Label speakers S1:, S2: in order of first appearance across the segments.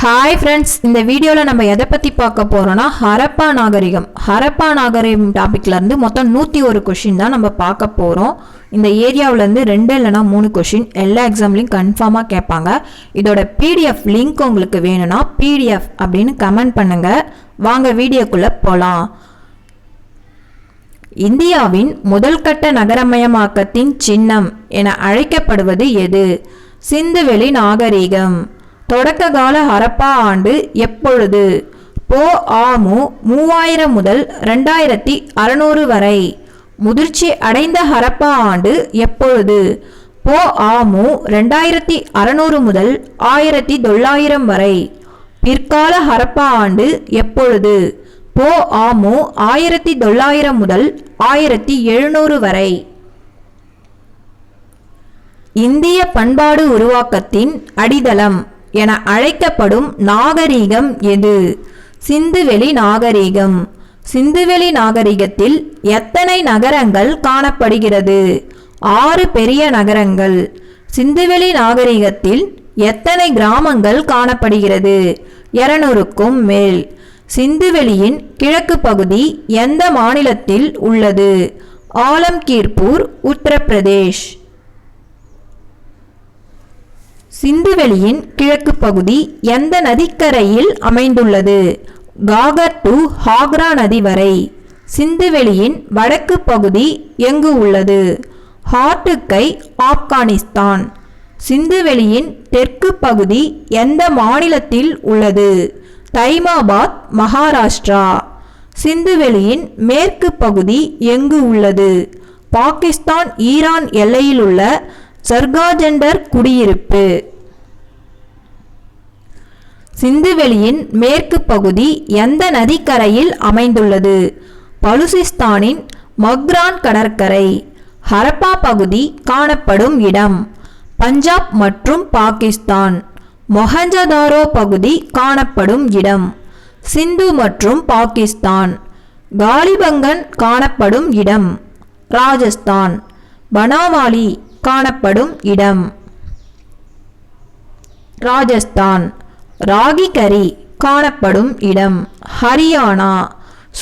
S1: Hi friends இந்த வீடியோவில் நம்ம எதை பற்றி பார்க்க போகிறோன்னா ஹரப்பா நாகரிகம். ஹரப்பா நாகரிகம் டாப்பிக்லேருந்து மொத்தம் நூற்றி ஒரு கொஷின் தான் நம்ம பார்க்க போகிறோம் இந்த ஏரியாவிலேருந்து ரெண்டு இல்லைனா மூணு கொஷின் எல்லா எக்ஸாம்லையும் கன்ஃபார்மாக கேட்பாங்க. இதோட பிடிஎஃப் லிங்க் உங்களுக்கு வேணும்னா பிடிஎஃப் அப்படின்னு கமெண்ட் பண்ணுங்கள் வாங்க வீடியோக்குள்ளே போகலாம் இந்தியாவின் முதல் கட்ட நகரமயமாக்கத்தின் சின்னம் என அழைக்கப்படுவது எது? சிந்துவெளி நாகரிகம். தொடக்க கால ஹரப்பா ஆண்டு எப்பொழுது? போ ஆமு மூவாயிரம் முதல் ரெண்டாயிரத்தி அறநூறு வரை. முதிர்ச்சி அடைந்த ஹரப்பா ஆண்டு எப்பொழுது? போ ஆமு ரெண்டாயிரத்தி அறநூறு முதல் ஆயிரத்தி தொள்ளாயிரம் வரை. பிற்கால ஹரப்பா ஆண்டு எப்பொழுது? போ ஆமு ஆயிரத்தி தொள்ளாயிரம் முதல் ஆயிரத்தி எழுநூறு வரை. இந்திய பண்பாடு உருவாக்கத்தின் அடித்தளம். என அழைக்கப்படும் நாகரீகம் எது? சிந்துவெளி நாகரீகம். சிந்துவெளி நாகரிகத்தில் எத்தனை நகரங்கள் காணப்படுகிறது? ஆறு பெரிய நகரங்கள். சிந்துவெளி நாகரிகத்தில் எத்தனை கிராமங்கள் காணப்படுகிறது? இருநூறுக்கும் மேல். சிந்துவெளியின் கிழக்கு பகுதி எந்த மாநிலத்தில் உள்ளது? ஆலம்கீர்பூர் உத்தரப்பிரதேஷ். சிந்துவெளியின் கிழக்கு பகுதி எந்த நதிக்கரையில் அமைந்துள்ளது? காகர் டு ஹாக்ரா நதி வரை. சிந்துவெளியின் வடக்கு பகுதி எங்கு உள்ளது? ஹாட்டுக்கை ஆப்கானிஸ்தான். சிந்துவெளியின் தெற்கு பகுதி எந்த மாநிலத்தில் உள்ளது? தைமாபாத் மகாராஷ்டிரா. சிந்துவெளியின் மேற்கு பகுதி எங்கு உள்ளது? பாகிஸ்தான் ஈரான் எல்லையில் உள்ள சர்காஜெண்டர் குடியிருப்பு. சிந்துவெளியின் மேற்கு பகுதி எந்த நதிக்கரையில் அமைந்துள்ளது? பலுசிஸ்தானின் மக்ரான் கடற்கரை. ஹரப்பா பகுதி காணப்படும் இடம். பஞ்சாப் மற்றும் பாகிஸ்தான். மொஹஞ்சதாரோ பகுதி காணப்படும் இடம். சிந்து மற்றும் பாகிஸ்தான். காலிபங்கன் காணப்படும் இடம். ராஜஸ்தான். பனாவாலி காணப்படும் இடம். ராஜஸ்தான். ராகி கரி காணப்படும் இடம். ஹரியானா.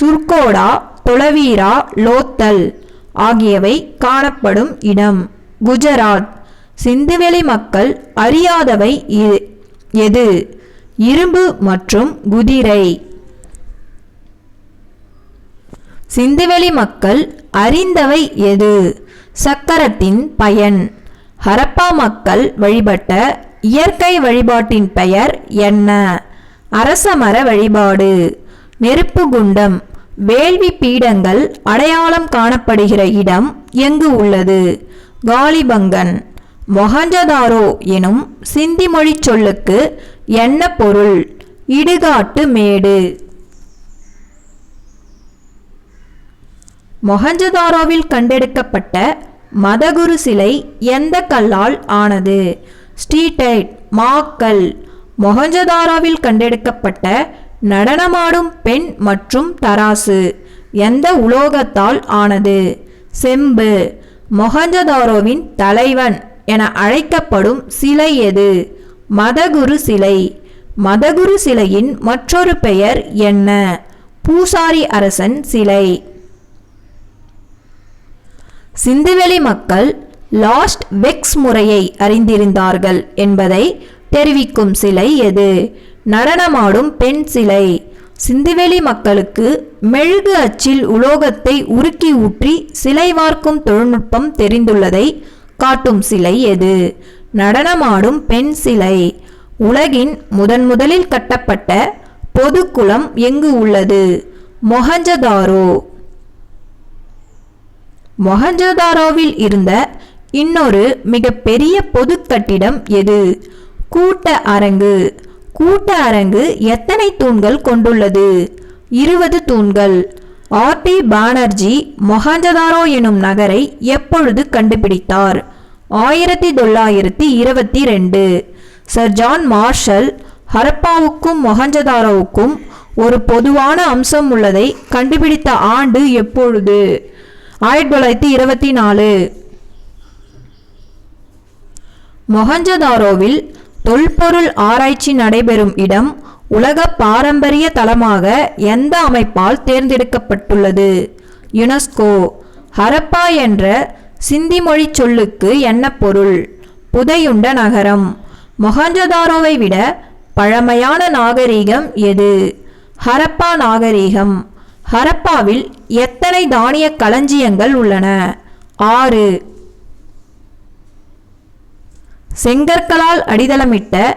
S1: சுர்கோடா தொளவீரா லோத்தல் ஆகியவை காணப்படும் இடம். குஜராத். சிந்துவெளி மக்கள் அறியாதவை எது? இரும்பு மற்றும் குதிரை. சிந்துவெளி மக்கள் அறிந்தவை எது? சக்கரத்தின் பயன். ஹரப்பா மக்கள் வழிபட்ட இயற்கை வழிபாட்டின் பெயர் என்ன? அரசமர வழிபாடு. நெருப்பு குண்டம். வேள்வி பீடங்கள் அடையாளம் காணப்படுகிற இடம் எங்கு உள்ளது? காலிபங்கன். மொஹஞ்சதாரோ எனும் சிந்தி மொழி சொல்லுக்கு என்ன பொருள்? இடுகாட்டு மேடு. மொஹஞ்சதாரோவில் கண்டெடுக்கப்பட்ட மதகுரு சிலை எந்த கல்லால் ஆனது? ஸ்டீடைட் மாக்கல். மொஹஞ்சதாரோவில் கண்டெடுக்கப்பட்ட நடனமாடும் பெண் மற்றும் தராசு எந்த உலோகத்தால் ஆனது? செம்பு. மொஹஞ்சதாரோவின் தலைவன் என அழைக்கப்படும் சிலை எது? மதகுரு சிலை. மதகுரு சிலையின் மற்றொரு பெயர் என்ன? பூசாரி அரசன் சிலை. சிந்துவெளி மக்கள் லாஸ்ட் வெக்ஸ் முறையை அறிந்திருந்தார்கள் என்பதை தெரிவிக்கும் சிலை எது? நடனமாடும் பெண் சிலை. சிந்துவெளி மக்களுக்கு மெழுகு அச்சில் உலோகத்தை உருக்கி ஊற்றி சிலை வார்க்கும் தொழில்நுட்பம் தெரிந்துள்ளதை காட்டும் சிலை எது? நடனமாடும் பெண் சிலை. உலகின் முதன் முதலில் கட்டப்பட்ட பொதுக்குளம் எங்கு உள்ளது? மொஹஞ்சதாரோ. மொஹஞ்சதாரோவில் இருந்த இன்னொரு மிகப்பெரிய பொது கட்டிடம் எது? கூட்ட அரங்கு. கூட்ட அரங்கு எத்தனை தூண்கள் கொண்டுள்ளது? இருபது தூண்கள். ஆர்டி பானர்ஜி மொஹஞ்சதாரோ எனும் நகரை எப்பொழுது கண்டுபிடித்தார்? ஆயிரத்தி தொள்ளாயிரத்தி இருபத்தி ரெண்டு சர். ஜான் மார்ஷல் ஹரப்பாவுக்கும் மொஹஞ்சதாரோவுக்கும் ஒரு பொதுவான அம்சம் உள்ளதை கண்டுபிடித்த ஆண்டு எப்பொழுது? ஆயிரத்தி தொள்ளாயிரத்தி இருபத்தி நாலு. மொஹஞ்சதாரோவில் தொல்பொருள் ஆராய்ச்சி நடைபெறும் இடம் உலக பாரம்பரிய தளமாக எந்த அமைப்பால் தேர்ந்தெடுக்கப்பட்டுள்ளது? யுனெஸ்கோ. ஹரப்பா என்ற சிந்தி மொழி சொல்லுக்கு என்ன பொருள்? புதையுண்ட நகரம். மொஹஞ்சதாரோவை விட பழமையான நாகரீகம் எது? ஹரப்பா நாகரீகம். ஹரப்பாவில் எத்தனை தானிய களஞ்சியங்கள் உள்ளன? ஆறு. செங்கற்களால் அடித்தளமிட்ட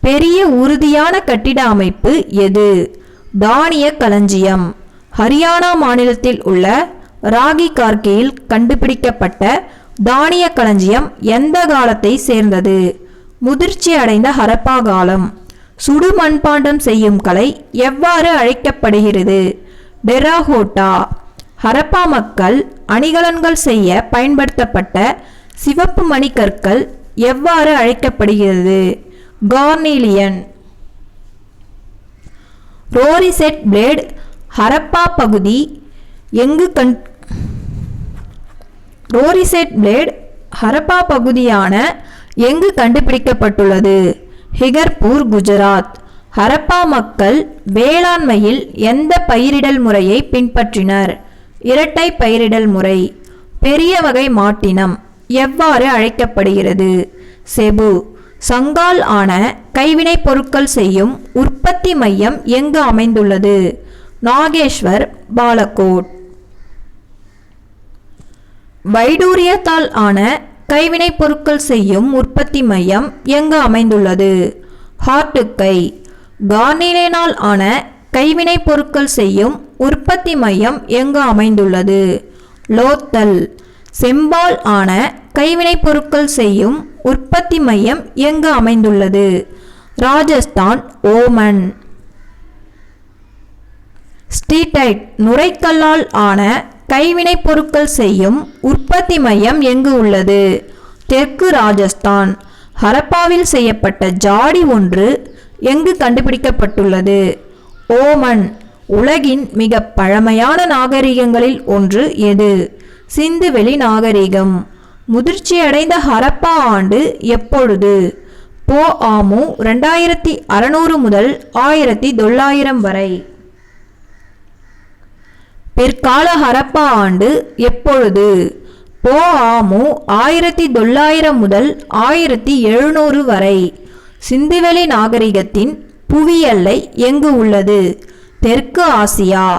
S1: பெரிய உறுதியான கட்டிட அமைப்பு எது? தானிய களஞ்சியம். ஹரியானா மாநிலத்தில் உள்ள ராகி கார்கேயில் கண்டுபிடிக்கப்பட்ட தானிய களஞ்சியம் எந்த காலத்தை சேர்ந்தது? முதிர்ச்சி அடைந்த ஹரப்பா காலம். சுடு மண்பாண்டம் செய்யும் கலை எவ்வாறு அழைக்கப்படுகிறது? டெராஹோட்டா ஹரப்பா மக்கள் அணிகலன்கள் செய்ய பயன்படுத்தப்பட்ட சிவப்பு மணிக்கற்கள் எவ்வாறு அழைக்கப்படுகிறது? கார்னீலியன். ரோரிசெட் பிளேட் ஹரப்பா பகுதி எங்கு கண் ரோரிசெட் பிளேட் ஹரப்பா பகுதியான எங்கு கண்டுபிடிக்கப்பட்டுள்ளது? ஹிகர்பூர் குஜராத். ஹரப்பா மக்கள் வேளாண்மையில் எந்த பயிரிடல் முறையை பின்பற்றினர்? இரட்டை பயிரிடல் முறை பெரிய வகை மாட்டினம் எவ்வாறு அழைக்கப்படுகிறது? செபு சங்கால் ஆன கைவினைப் பொருட்கள் செய்யும் உற்பத்தி மையம் எங்கு அமைந்துள்ளது? நாகேஸ்வர் பாலக்கோட். வைடூரியத்தால் ஆன கைவினைப் பொருட்கள் செய்யும் உற்பத்தி மையம் எங்கு அமைந்துள்ளது? ஹார்ட்டுக்கை கார்னிலேனால் ஆன கைவினைப் பொருட்கள் செய்யும் உற்பத்தி மையம் எங்கு அமைந்துள்ளது? லோத்தல். செம்பால் ஆன கைவினைப் பொருட்கள் செய்யும் உற்பத்தி மையம் எங்கு அமைந்துள்ளது? ராஜஸ்தான் ஓமன். ஸ்டீடைட் நுரைக்கல்லால் ஆன கைவினைப் பொருட்கள் செய்யும் உற்பத்தி மையம் எங்கு உள்ளது? தெற்கு ராஜஸ்தான். ஹரப்பாவில் செய்யப்பட்ட ஜாடி ஒன்று எங்கு கண்டுபிடிக்கப்பட்டுள்ளது? ஓமன் உலகின் மிக பழமையான நாகரிகங்களில் ஒன்று எது? சிந்துவெளி நாகரிகம். முதிர்ச்சியடைந்த ஹரப்பா ஆண்டு எப்பொழுது? போ ஆமு ரெண்டாயிரத்தி அறநூறு முதல் ஆயிரத்தி தொள்ளாயிரம் வரை. பிற்கால ஹரப்பா ஆண்டு எப்பொழுது? போ ஆமு ஆயிரத்தி தொள்ளாயிரம் முதல் ஆயிரத்தி எழுநூறு வரை. சிந்துவெளி நாகரிகத்தின் புவியல்லை எங்கு உள்ளது? தெற்கு ஆசியா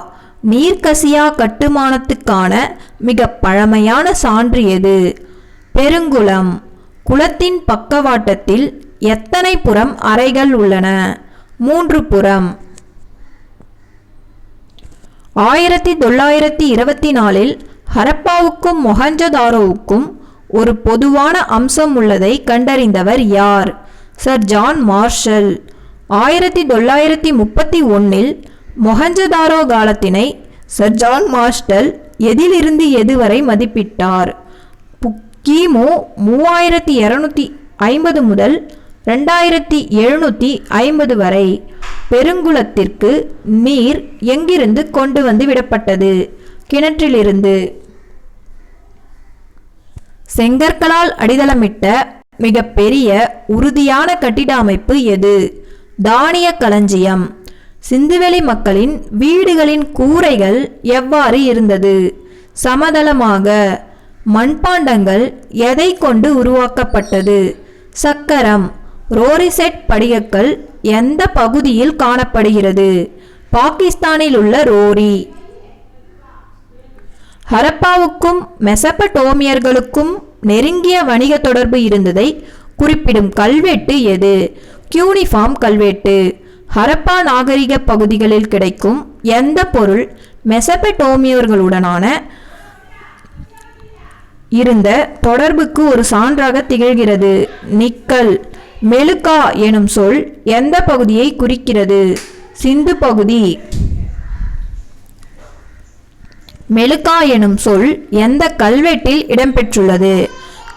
S1: நீர்க்கசியா கட்டுமானத்துக்கான மிக பழமையான சான்று எது? பெருங்குளம் குளத்தின் பக்கவாட்டத்தில் எத்தனை புறம் அறைகள் உள்ளன? மூன்று புறம். ஆயிரத்தி தொள்ளாயிரத்தி இருபத்தி நாலில் ஹரப்பாவுக்கும் மொஹஞ்சதாரோவுக்கும் ஒரு பொதுவான அம்சம் உள்ளதை கண்டறிந்தவர் யார்? சர் ஜான் மார்ஷல் ஆயிரத்தி தொள்ளாயிரத்தி முப்பத்தி ஒன்றில் மொஹஞ்சதாரோ காலத்தினை சர் ஜான் மார்ஷல் எதிலிருந்து எதுவரை மதிப்பிட்டார்? பு- கிமு மூவாயிரத்தி இரநூத்தி ஐம்பது முதல் ரெண்டாயிரத்தி எழுநூற்றி ஐம்பது வரை பெருங்குளத்திற்கு நீர் எங்கிருந்து கொண்டு வந்து விடப்பட்டது? கிணற்றிலிருந்து. செங்கற்களால் அடித்தளமிட்ட மிகப்பெரிய உறுதியான கட்டிட அமைப்பு எது? தானிய களஞ்சியம். சிந்துவெளி மக்களின் வீடுகளின் கூரைகள் எவ்வாறு இருந்தது? சமதளமாக. மண்பாண்டங்கள் எதை கொண்டு உருவாக்கப்பட்டது? சக்கரம். ரோரிசெட் படிகக்கல் எந்த பகுதியில் காணப்படுகிறது? பாகிஸ்தானில் உள்ள ரோரி. ஹரப்பாவுக்கும் மெசபடோமியர்களுக்கும் நெருங்கிய வணிக தொடர்பு இருந்ததை குறிப்பிடும் கல்வெட்டு எது? கியூனிஃபார்ம் கல்வெட்டு. ஹரப்பா நாகரிக பகுதிகளில் கிடைக்கும் எந்த பொருள் மெசபெட்டோமியர்களுடனான இருந்த தொடர்புக்கு ஒரு சான்றாக திகழ்கிறது? நிக்கல். மெலுக்கா எனும் சொல் எந்த பகுதியை குறிக்கிறது? சிந்து பகுதி. மெழுக்கா எனும் சொல் எந்த கல்வெட்டில் இடம்பெற்றுள்ளது?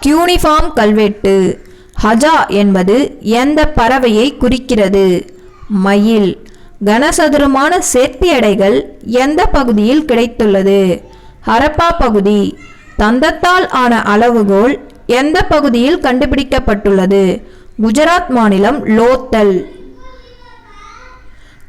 S1: கியூனிஃபார்ம் கல்வெட்டு. ஹஜா என்பது எந்த பறவையை குறிக்கிறது? மயில். கனசதுரமான சேர்த்தி எந்த பகுதியில் கிடைத்துள்ளது? ஹரப்பா பகுதி. தந்தத்தால் ஆன அளவுகோல் எந்த பகுதியில் கண்டுபிடிக்கப்பட்டுள்ளது? குஜராத் மாநிலம் லோத்தல்.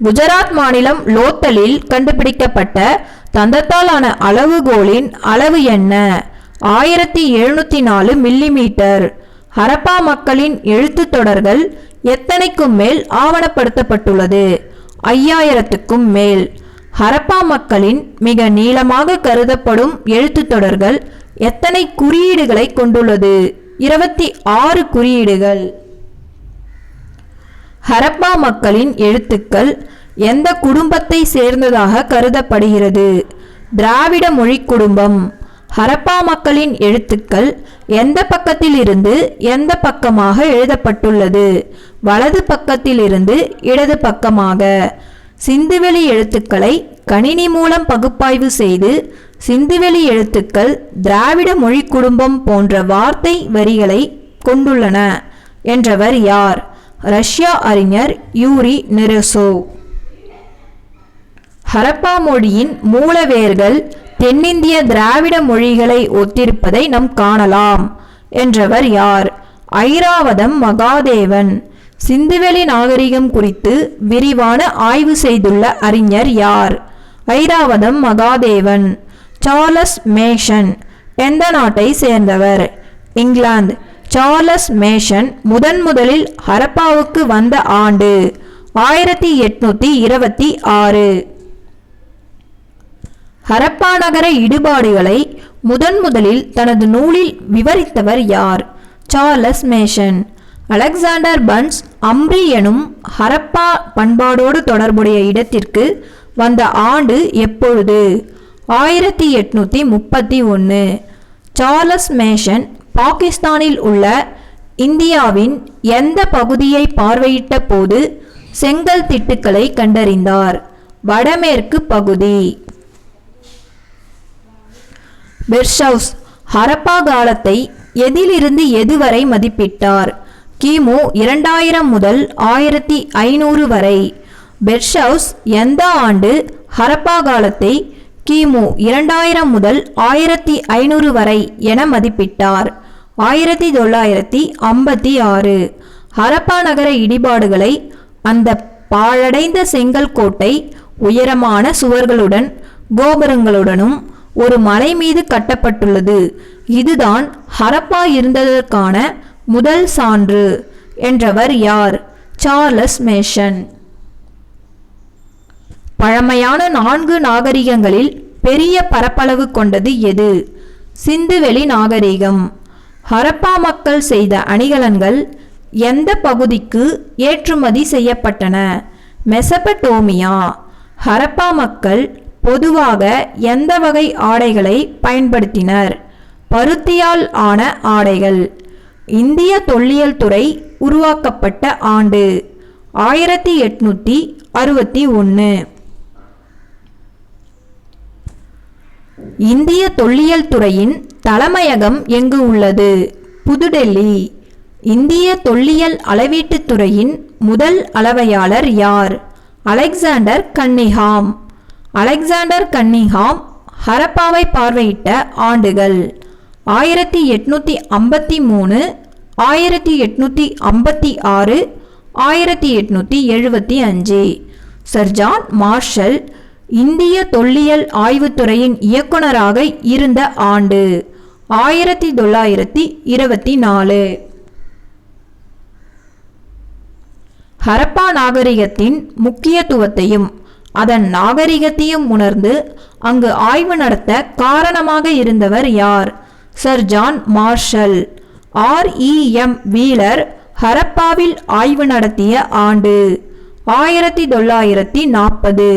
S1: குஜராத் மாநிலம் லோத்தலில் கண்டுபிடிக்கப்பட்ட தந்தத்தாலான அளவுகோலின் அளவு என்ன? ஆயிரத்தி எழுநூத்தி நாலு மில்லிமீட்டர். ஹரப்பா மக்களின் எழுத்து தொடர்கள் எத்தனைக்கும் மேல் ஆவணப்படுத்தப்பட்டுள்ளது? ஐயாயிரத்துக்கும் மேல். ஹரப்பா மக்களின் மிக நீளமாக கருதப்படும் எழுத்து தொடர்கள் எத்தனை குறியீடுகளை கொண்டுள்ளது? இருபத்தி ஆறு குறியீடுகள். ஹரப்பா மக்களின் எழுத்துக்கள் எந்த குடும்பத்தை சேர்ந்ததாக கருதப்படுகிறது? திராவிட மொழி குடும்பம். ஹரப்பா மக்களின் எழுத்துக்கள் எந்த பக்கத்திலிருந்து எந்த பக்கமாக எழுதப்பட்டுள்ளது? வலது பக்கத்திலிருந்து இடது பக்கமாக. சிந்துவெளி எழுத்துக்களை கணினி மூலம் பகுப்பாய்வு செய்து சிந்துவெளி எழுத்துக்கள் திராவிட மொழி குடும்பம் போன்ற வார்த்தை வரிகளை கொண்டுள்ளன. என்றவர் யார்? ரஷ்யா அறிஞர் யூரி நெரசோவ் ஹரப்பா மொழியின் மூலவேர்கள் தென்னிந்திய திராவிட மொழிகளை ஒத்திருப்பதை நாம் காணலாம். என்றவர் யார்? ஐராவதம் மகாதேவன். சிந்துவெளி நாகரிகம் குறித்து விரிவான ஆய்வு செய்துள்ள அறிஞர் யார்? ஐராவதம் மகாதேவன். Charles Masson. எந்த நாட்டை சேர்ந்தவர்? இங்கிலாந்து. சார்லஸ் மேஷன் முதன் முதலில் ஹரப்பாவுக்கு வந்த ஆண்டு ஆயிரத்தி எட்நூத்தி இருபத்தி ஆறு. ஹரப்பா நகர இடுபாடுகளை முதன் முதலில் தனது நூலில் விவரித்தவர் யார்? Charles Masson. Alexander Burnes Amri எனும் ஹரப்பா பண்பாடோடு தொடர்புடைய இடத்திற்கு வந்த ஆண்டு எப்பொழுது? ஆயிரத்தி எட்நூத்தி முப்பத்தி ஒன்று சார்லஸ் மேஷன் பாகிஸ்தானில் உள்ள இந்தியாவின் எந்த பகுதியை பார்வையிட்ட போது செங்கல் திட்டுக்களை கண்டறிந்தார்? வடமேற்கு பகுதி. பெர்ஷவுஸ் ஹரப்பா காலத்தை எதிலிருந்து எதுவரை மதிப்பிட்டார்? கிமு இரண்டாயிரம் முதல் ஆயிரத்தி ஐநூறு வரை. பெர்ஷவுஸ் எந்த ஆண்டு ஹரப்பா காலத்தை கிமு இரண்டாயிரம் முதல் ஆயிரத்தி ஐநூறு வரை என மதிப்பிட்டார்? ஆயிரத்தி தொள்ளாயிரத்தி ஐம்பத்தி ஆறு. ஹரப்பா நகர இடிபாடுகளை அந்த பாழடைந்த செங்கல் கோட்டை உயரமான சுவர்களுடன் கோபுரங்களுடனும் ஒரு மலை மீது கட்டப்பட்டுள்ளது. இதுதான் ஹரப்பா இருந்ததற்கான முதல் சான்று என்றவர் யார்? Charles Masson. பழமையான நான்கு நாகரிகங்களில் பெரிய பரப்பளவு கொண்டது எது? சிந்துவெளி நாகரிகம். ஹரப்பா மக்கள் செய்த அணிகலன்கள் எந்த பகுதிக்கு ஏற்றுமதி செய்யப்பட்டன? மெசபடோமியா ஹரப்பா மக்கள் பொதுவாக எந்த வகை ஆடைகளை பயன்படுத்தினர்? பருத்தியால் ஆன ஆடைகள். இந்திய தொல்லியல் துறை உருவாக்கப்பட்ட ஆண்டு. ஆயிரத்தி எட்நூற்றி அறுபத்தி ஒன்று இந்திய தொல்லியல் துறையின் தலைமையகம் எங்கு உள்ளது? புதுடெல்லி. இந்திய தொல்லியல் அளவீட்டுத் துறையின் முதல் அளவையாளர் யார்? அலெக்சாண்டர் கன்னிஹாம். அலெக்சாண்டர் கன்னிஹாம் ஹரப்பாவை பார்வையிட்ட ஆண்டுகள். ஆயிரத்தி எட்நூற்றி ஐம்பத்தி மூணு ஆயிரத்தி எட்நூற்றி ஐம்பத்தி ஆறு ஆயிரத்தி எட்நூற்றி எழுபத்தி அஞ்சு. சர் ஜான் மார்ஷல் இந்திய தொல்லியல் ஆய்வுத்துறையின் இயக்குனராக இருந்த ஆண்டு ஆயிரத்தி தொள்ளாயிரத்தி இருபத்தி நாலு. ஹரப்பா நாகரிகத்தின் முக்கியத்துவத்தையும் அதன் நாகரிகத்தையும் உணர்ந்து அங்கு ஆய்வு நடத்த காரணமாக இருந்தவர் யார்? Sir John Marshall R E M Wheeler ஹரப்பாவில் ஆய்வு நடத்திய ஆண்டு ஆயிரத்தி தொள்ளாயிரத்தி நாற்பது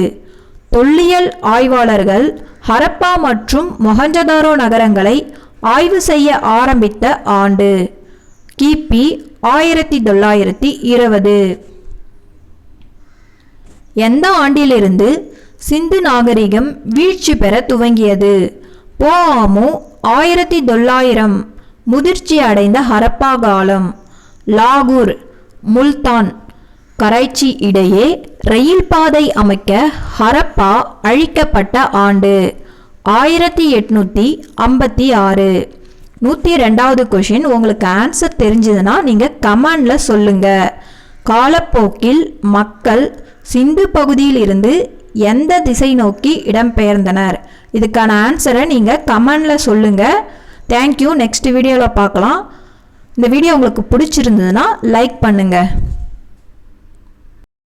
S1: தொல்லியல் ஆய்வாளர்கள் ஹரப்பா மற்றும் மொஹஞ்சதாரோ நகரங்களை ஆய்வு செய்ய ஆரம்பித்த ஆண்டு. கிபி ஆயிரத்தி தொள்ளாயிரத்தி இருபது எந்த ஆண்டிலிருந்து சிந்து நாகரிகம் வீழ்ச்சி பெற துவங்கியது? போஆமு ஆயிரத்தி தொள்ளாயிரம். முதிர்ச்சி அடைந்த ஹரப்பா காலம். லாகூர் முல்தான் கரைச்சி இடையே ரயில் பாதை அமைக்க ஹரப்பா அழிக்கப்பட்ட ஆண்டு. ஆயிரத்தி எட்நூற்றி ஐம்பத்தி ஆறு. நூற்றி ரெண்டாவது கொஷின் உங்களுக்கு ஆன்சர் தெரிஞ்சதுன்னா நீங்கள் கமெண்டில் சொல்லுங்கள் காலப்போக்கில் மக்கள் சிந்து பகுதியில் இருந்து எந்த திசை நோக்கி இடம்பெயர்ந்தனர்? இதுக்கான ஆன்சரை நீங்கள் கமெண்டில் சொல்லுங்கள் தேங்க்யூ நெக்ஸ்ட் வீடியோவில் பார்க்கலாம். இந்த வீடியோ உங்களுக்கு பிடிச்சிருந்ததுன்னா லைக் பண்ணுங்கள்